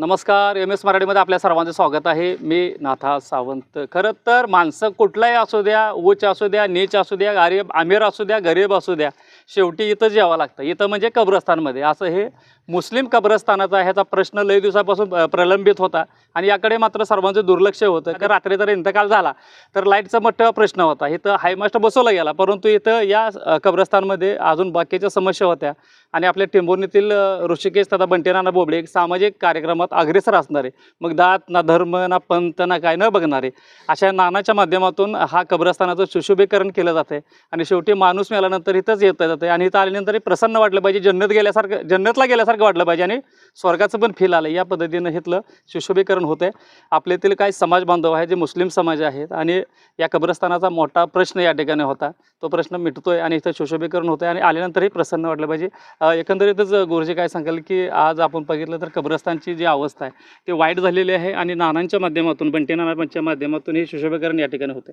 नमस्कार M S मराठीमध्ये आपल्या सर्वांचं स्वागत आहे. मी नाथा सावंत. खरं तर माणसं कुठलाही असू द्या उच असू द्या नीच असू द्या गरीब अमीर असू द्या गरीब असू द्या शेवटी इथं जेवावं लागतं. इथं म्हणजे कब्रस्तानमध्ये. असं हे मुस्लिम कब्रस्तानाचा ह्याचा प्रश्न लय दिवसापासून प्रलंबित होता. आणि याकडे मात्र सर्वांचं दुर्लक्ष होतं. की रात्री जर इंतकाल झाला तर लाईटचा मोठा प्रश्न होता. इथं हायमास्ट बसवला गेला परंतु इथं या कब्रस्तानमध्ये अजून बाकीच्या समस्या होत्या. आणि आपल्या टेंभुर्णीतील ऋषिकेश तथा बंटेनाना बोबडे एक सामाजिक कार्यक्रमात अग्रेसर असणारे. मग दात ना धर्म ना पंत ना काय न बघणारे. अशा नानाच्या माध्यमातून हा कब्रस्तानाचं सुशोभीकरण केलं जाते आणि शेवटी माणूस मिळाल्यानंतर इथंच येतं जाते आणि इथं आल्यानंतरही प्रसन्न वाटलं पाहिजे. जन्नत गेल्यासारखं जन्नतला गेल्यासारखं वाटलं पाहिजे. आणि स्वर्गाचं पण फील आलं या पद्धतीनं इथलं सुशोभीकरण होतं आहे आपल्यातील काही समाज बांधव आहे जे मुस्लिम समाज आहेत. आणि या कब्रस्थानाचा मोठा प्रश्न या ठिकाणी होता. तो प्रश्न मिटतोय आणि इथं सुशोभीकरण होतं आहे आणि आल्यानंतरही प्रसन्न वाटलं पाहिजे. एकंदरीतच गुरुजी काय सांगाल की आज आपण बघितलं तर कब्रस्तानची जी अवस्था आहे ती वाईट झालेली आहे आणि नानांच्या माध्यमातून बंटी नानांच्या माध्यमातून हे सुशोभीकरण या ठिकाणी होते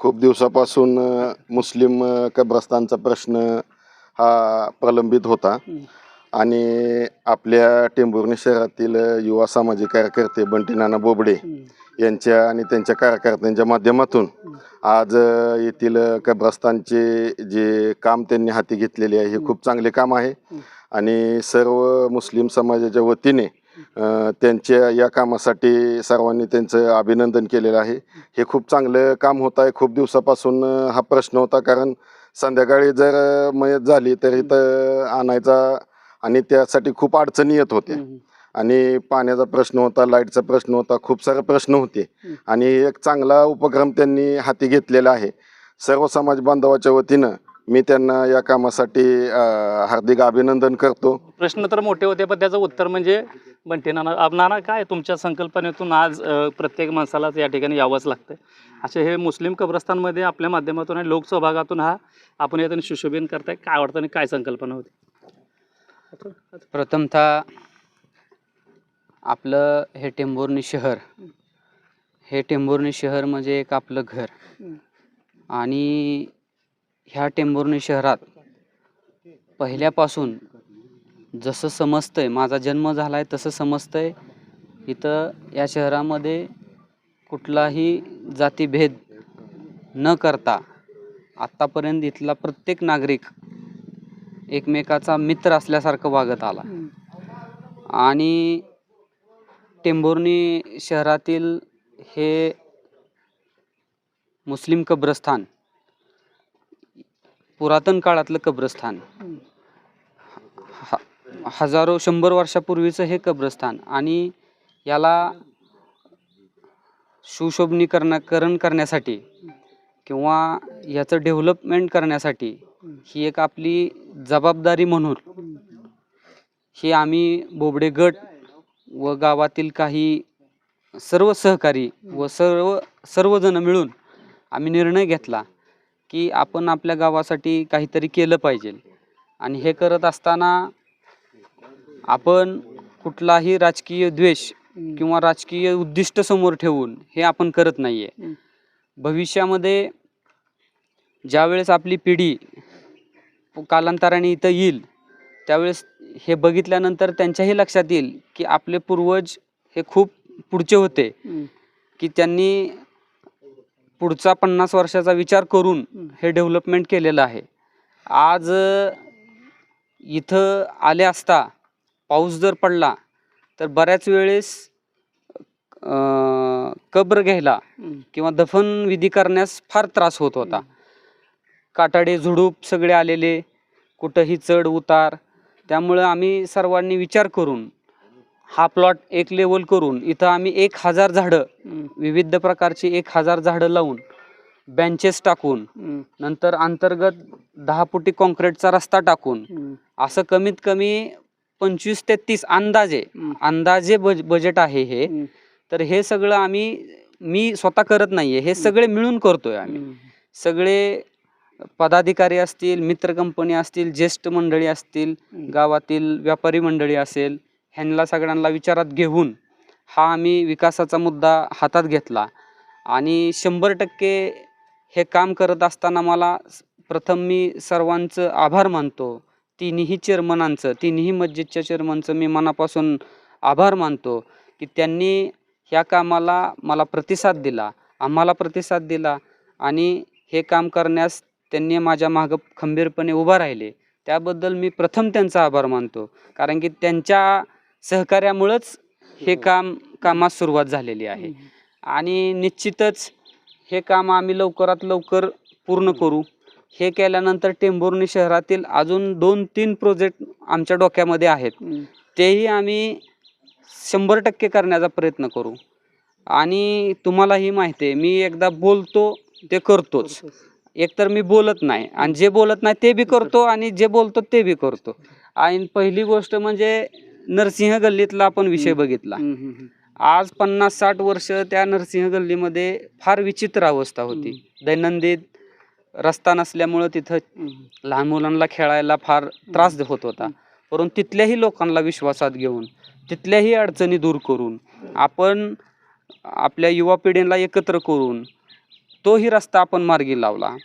खूप दिवसापासून मुस्लिम कब्रस्तानचा प्रश्न हा प्रलंबित होता. आणि आपल्या टेंभुर्णी शहरातील युवा सामाजिक कार्यकर्ते बंटी नाना बोबडे यांच्या आणि त्यांच्या कार्यकर्त्यांच्या माध्यमातून. आज येथील कब्रस्तानचे जे काम त्यांनी हाती घेतलेले आहे हे. खूप चांगले काम आहे. आणि सर्व मुस्लिम समाजाच्या वतीने त्यांच्या या कामासाठी सर्वांनी त्यांचं अभिनंदन केलेलं आहे हे खूप चांगलं काम होत आहे खूप दिवसापासून हा प्रश्न होता कारण संध्याकाळी जर मयत झाली तर इथं आणायचा आणि त्यासाठी खूप अडचणी येत होत्या. आणि पाण्याचा प्रश्न होता लाईटचा प्रश्न होता खूप सारे प्रश्न होते. हं. आणि एक चांगला उपक्रम त्यांनी हाती घेतलेला आहे. सर्व समाज बांधवाच्या वतीनं मी त्यांना या कामासाठी हार्दिक अभिनंदन करतो. प्रश्न तर मोठे होते पण त्याचं उत्तर म्हणजे बंटी नाना नाना काय तुमच्या संकल्पनेतून आज प्रत्येक माणसालाच या ठिकाणी यावंच लागतं असे हे मुस्लिम कब्रस्तानमध्ये आपल्या माध्यमातून आणि लोकसहभागातून हा आपण यातून सुशोभन करताय. काय वाटतं आणि काय संकल्पना होती? प्रथमतः आपलं हे टेंभुर्णी शहर. हे टेंभुर्णी शहर म्हणजे एक आपलं घर. आणि ह्या टेंभुर्णी शहरात पहिल्यापासून जसं समजतंय माझा जन्म झाला आहे तसं समजतंय. इथं या शहरामध्ये कुठलाही जातीभेद न करता आत्तापर्यंत इथला प्रत्येक नागरिक एकमेकाचा मित्र असल्यासारखं वागत आला. आणि टेंभुर्णी शहरातील हे मुस्लिम कब्रस्थान पुरातन काळातलं कब्रस्थान ह- हजारो शंभर वर्षापूर्वीचं हे कब्रस्थान आणि याला सुशोभनीकरणकरण करण्यासाठी किंवा याचं डेव्हलपमेंट करण्यासाठी ही एक आपली जबाबदारी म्हणून. ही आम्ही बोबडे गट व गावातील काही सर्व सहकारी व सर्व सर्वजण मिळून आम्ही निर्णय घेतला की आपण आपल्या गावासाठी काहीतरी केलं पाहिजे. आणि हे करत असताना आपण कुठलाही राजकीय द्वेष किंवा राजकीय उद्दिष्ट समोर ठेवून हे आपण करत नाहीये. हं. भविष्यामध्ये ज्यावेळेस आपली पिढी कालांतराने इथं येईल. त्यावेळेस हे बघितल्यानंतर त्यांच्याही लक्षात येईल की आपले पूर्वज हे खूप पुढचे होते. की त्यांनी पुढचा पन्नास वर्षाचा विचार करून हे डेव्हलपमेंट केलेलं आहे. आज इथं आले असता पाऊस जर पडला तर बऱ्याच वेळेस कब्र घ्यायला किंवा दफन विधी करण्यास फार त्रास होत होता. काटाडे झुडूप सगळे आलेले कुठंही चढ उतार. त्यामुळं आम्ही सर्वांनी विचार करून हा प्लॉट एक लेवल करून इथं आम्ही एक हजार झाडं विविध प्रकारची एक हजार झाडं लावून बेंचेस टाकून नंतर अंतर्गत दहा फुटी कॉन्क्रीटचा रस्ता टाकून असं कमीत कमी पंचवीस ते तीस अंदाजे अंदाजे बज बजेट आहे हे. तर हे सगळं आम्ही मी स्वतः करत नाहीये हे सगळे मिळून करतोय आम्ही. सगळे पदाधिकारी असतील मित्र कंपनी असतील ज्येष्ठ मंडळी असतील गावातील व्यापारी मंडळी असेल ह्यांना सगळ्यांना विचारात घेऊन हा आम्ही विकासाचा मुद्दा हातात घेतला. आणि शंभर टक्के हे काम करत असताना मला प्रथम मी सर्वांचं आभार मानतो. तिन्ही चेअरमनांचं तिन्ही मस्जिदच्या चेअरमनचं मी मनापासून आभार मानतो की त्यांनी ह्या कामाला मला प्रतिसाद दिला आम्हाला प्रतिसाद दिला आणि हे काम करण्यास त्यांनी माझ्या मागं खंबीरपणे उभा राहिले. त्याबद्दल मी प्रथम त्यांचा आभार मानतो. कारण की त्यांच्या सहकार्यामुळंच हे काम कामास सुरुवात झालेली आहे. आणि निश्चितच हे काम आम्ही लवकरात लवकर पूर्ण करू. हे केल्यानंतर टेंभुर्णी शहरातील अजून दोन तीन प्रोजेक्ट आमच्या डोक्यामध्ये आहेत. तेही आम्ही शंभर टक्के करण्याचा प्रयत्न करू. आणि तुम्हालाही माहिती आहे मी एकदा बोलतो ते करतोच. एकतर मी बोलत नाही. आणि जे बोलत नाही ते बी करतो आणि जे बोलतो ते बी करतो. आणि पहिली गोष्ट म्हणजे नरसिंह गल्लीतला आपण विषय बघितला. आज पन्नास साठ वर्ष त्या नरसिंह गल्लीमध्ये फार विचित्र अवस्था होती. दैनंदिन रस्ता नसल्यामुळं तिथं लहान मुलांना खेळायला फार त्रास होत होता. परंतु तिथल्याही लोकांना विश्वासात घेऊन तिथल्याही अडचणी दूर करून आपण आपल्या युवा पिढीला एकत्र करून तोही रस्ता आपण मार्गी लावला.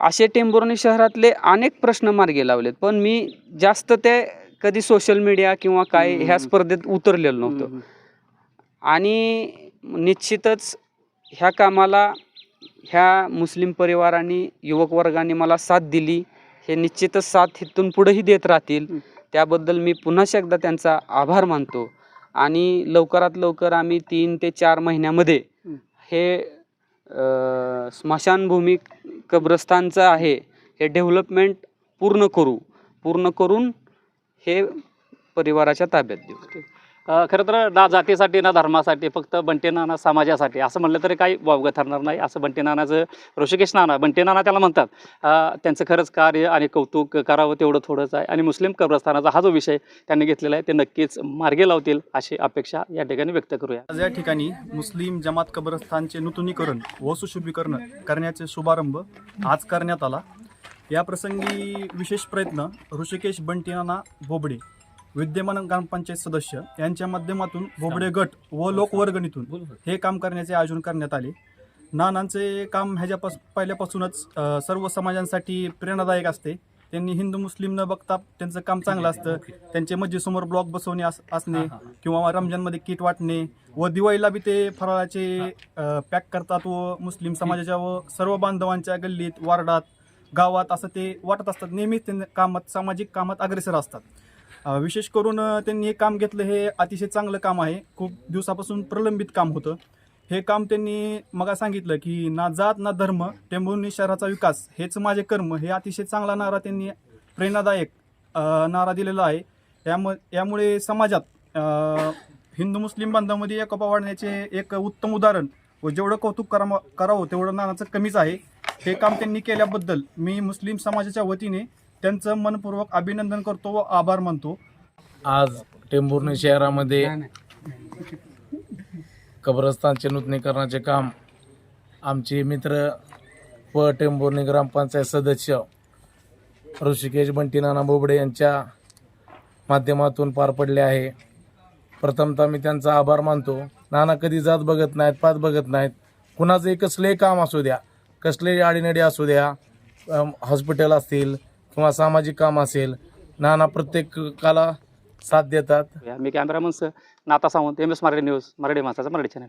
असे टेंभुर्णी शहरातले अनेक प्रश्न मार्गी लावलेत. पण मी जास्त ते कधी सोशल मीडिया किंवा काय ह्या स्पर्धेत उतरलेलो नव्हतं. आणि निश्चितच ह्या कामाला ह्या मुस्लिम परिवारांनी युवक वर्गाने मला साथ दिली. हे निश्चितच साथ इथून पुढेही देत राहतील. त्याबद्दल मी पुन्हा एकदा त्यांचा आभार मानतो. आणि लवकरात लवकर आम्ही तीन ते चार महिन्यामध्ये हं. स्मशानभूमी कब्रस्तानचं आहे हे डेव्हलपमेंट पूर्ण करू. पूर्ण करून हे परिवाराच्या ताब्यात देऊ. खरं तर ना जातीसाठी ना धर्मासाठी फक्त बंटी नाना समाजासाठी असं म्हणलं तरी काही वावगं ठरणार नाही. असं बंटेनानाचं ऋषिकेश नाना बंटेनाना त्याला म्हणतात. त्यांचं खरंच कार्य आणि कौतुक करावं तेवढं थोडंच आहे. आणि मुस्लिम कब्रस्थानाचा हा जो विषय त्यांनी घेतलेला आहे ते नक्कीच मार्गे लावतील अशी अपेक्षा या ठिकाणी व्यक्त करूया. आज या ठिकाणी मुस्लिम जमात कब्रस्थानचे नूतनीकरण व सुशोभीकरण करण्याचे शुभारंभ आज करण्यात आला. या प्रसंगी विशेष प्रयत्न ऋषिकेश बंटीनाना बोबडे विद्यमान ग्रामपंचायत सदस्य यांच्या माध्यमातून बोबडे गट व लोकवर्गणीतून हे काम करण्याचे आयोजन करण्यात आले. नानांचे काम ह्याच्यापास पहिल्यापासूनच सर्व समाजांसाठी प्रेरणादायक असते. त्यांनी हिंदू मुस्लिम न बघता त्यांचं काम चांगलं असतं. त्यांचे मस्जिदसमोर ब्लॉक बसवणे अस असणे किंवा रमजानमध्ये किट वाटणे व दिवाळीला बी ते फराळाचे पॅक करतात व मुस्लिम समाजाच्या व सर्व बांधवांच्या गल्लीत वार्डात गावात असं ते वाटत असतात. नेहमीच ते कामात सामाजिक कामात अग्रेसर असतात. विशेष करून त्यांनी हे काम घेतलं हे अतिशय चांगलं काम आहे. खूप दिवसापासून प्रलंबित काम होतं. हे काम त्यांनी मगा सांगितलं की ना जात ना धर्म टेंभुर्णी शहराचा विकास हेच माझे कर्म हे अतिशय चांगला नारा त्यांनी प्रेरणादायक नारा दिलेला आहे. याम यामुळे समाजात हिंदू मुस्लिम बांधवामध्ये एकोपा वाढण्याचे एक उत्तम उदाहरण व जेवढं कौतुक करा करावं तेवढं नानाचं कमीच आहे. हे काम त्यांनी केल्याबद्दल मी मुस्लिम समाजाच्या वतीने त्यांचं मनपूर्वक अभिनंदन करतो व आभार मानतो. आज टेंभुर्णी शहरामध्ये कब्रस्तानचे नूतनीकरणाचे काम आमचे मित्र व टेंभुर्णी ग्रामपंचायत सदस्य ऋषिकेश बंटी नाना बोबडे यांच्या माध्यमातून पार पडले आहे. प्रथमतः मी त्यांचा आभार मानतो. नाना कधी जात बघत नाहीत पात बघत नाहीत. कुणाचंही कसलंही काम असू द्या कसलेही आडीनडी असू द्या हॉस्पिटल असतील किंवा सामाजिक काम असेल नाना प्रत्येकाला साथ देतात. मी cameraman Nata Sawant M S Marathi news Marathi माणसाचा मराठी चॅनल